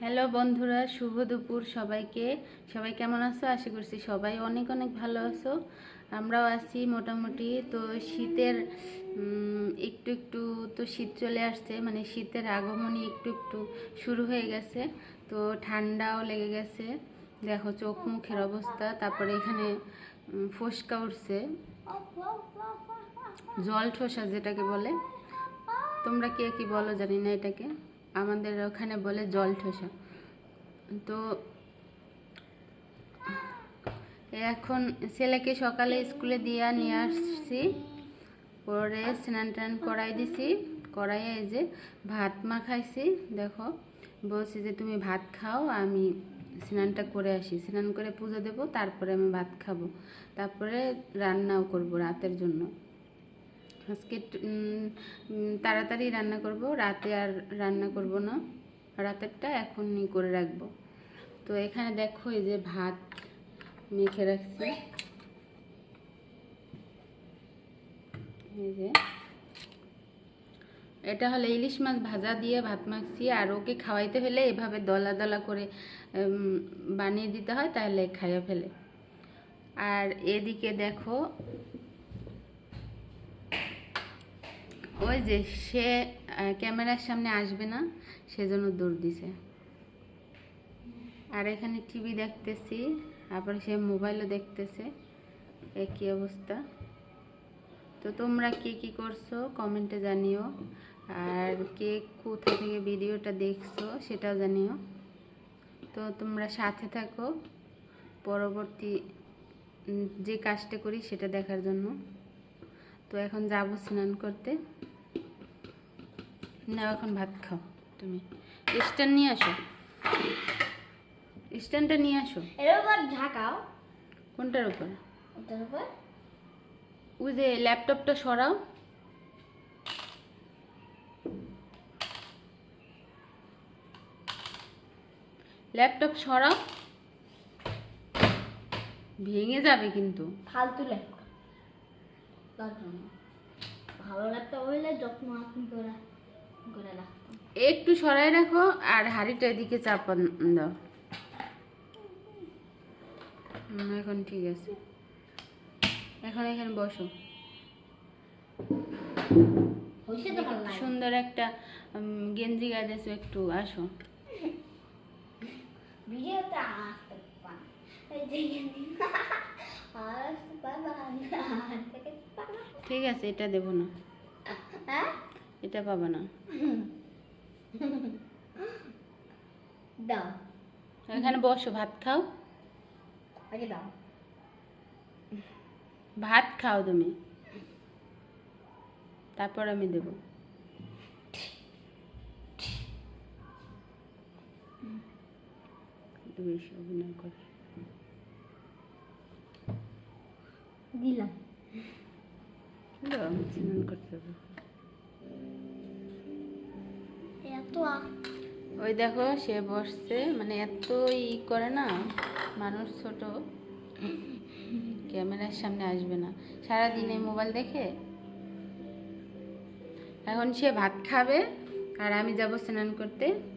Hello বন্ধুরা, শুভ দুপুর সবাইকে। সবাই কেমন আছো? আশা করছি সবাই অনেক অনেক ভালো আছো। আমরাও আছি মোটামুটি। তো শীতের একটু একটু তো শীত চলে আসছে। মানে শীতের আগমনই একটু একটু শুরু হয়ে গেছে। তো ঠান্ডাও লেগে গেছে। দেখো চোখ মুখের অবস্থা। তারপরে এখানে ফোসকা উঠছে। জল ঠোসা যেটাকে বলে। তোমরা কে কি বলো জানি না এটাকে। আমাদের ওখানে বলে জল ঠোসা। তো এখন ছেলেকে সকালে স্কুলে দিয়ে নিয়ে আসছি। পরে স্নান টান করাই দিছি। করাইয়ে এই যে ভাত মা খাইছি দেখো, বলছি যে তুমি ভাত খাও, আমি স্নানটা করে আসি। স্নান করে পুজো দেবো, তারপরে আমি ভাত খাব। তারপরে রান্নাও করব রাতের জন্য। আজকে তাড়াতাড়ি রান্না করব, রাতে আর রান্না করব না। রাতেরটা এখনই করে রাখব। তো এখানে দেখো এই যে ভাত মেখে রাখছি। এই যে। এটা হলো ইলিশ মাছ ভাজা দিয়ে ভাত মাখছি। আর ওকে খাওয়াইতে হলে এভাবে দলা দলা করে বানিয়ে দিতে হয়, তাহলে খাইয়ে ফেলে। আর এদিকে দেখো ওই যে সে ক্যামেরার সামনে আসবে না, সেজন্য দৌড় দিছে। আর এখানে টিভি দেখতেছি, তারপর সে মোবাইলও দেখতেছে, একই অবস্থা। তো তোমরা কে কি করছ কমেন্টে জানিও। আর কে কোথা থেকে ভিডিওটা দেখছ, সেটাও জানিও। তো তোমরা সাথে থাকো, পরবর্তী যে কাজটা করি, সেটা দেখার জন্য। তো এখন যাব স্নান করতে। নাও এখন ভাত খাও তুমি। স্ট্যান্ড নিয়ে আসো। স্ট্যান্ডটা নিয়ে আসো। এর উপর ঝাঁকাও কোনটার উপর? ওটার উপর। ওই যে ল্যাপটপটা সরাও। ল্যাপটপ সরাও। ভেঙে যাবে কিন্তু। ফালতু ল্যাপটপ। তার ভালো ল্যাপটপ হইলে যত্ন আপনি করে রাখতাম একটু সরাই রাখো আর হাঁড়িটা এদিকে চাপা দাও। এখন ঠিক আছে। এখন এখানে বসো। সুন্দর একটা গেঞ্জি গেঞ্জি গাইতেছো একটু আসো। ঠিক আছে এটা দেবো না। হ্যাঁ? এটা পাবা না। দাও। এখানে বসো ভাত খাও। আগে দাও। ভাত খাও তুমি। তারপর আমি দেবো। অভিনয় করে। দিলাম। স্নান করতে হবে ওই দেখো সে বসছে। মানে এত ই করে না মানুষ ছোট। ক্যামেরার সামনে আসবে না। সারাদিন এই মোবাইল দেখে? এখন সে ভাত খাবে আর আমি যাব স্নান করতে।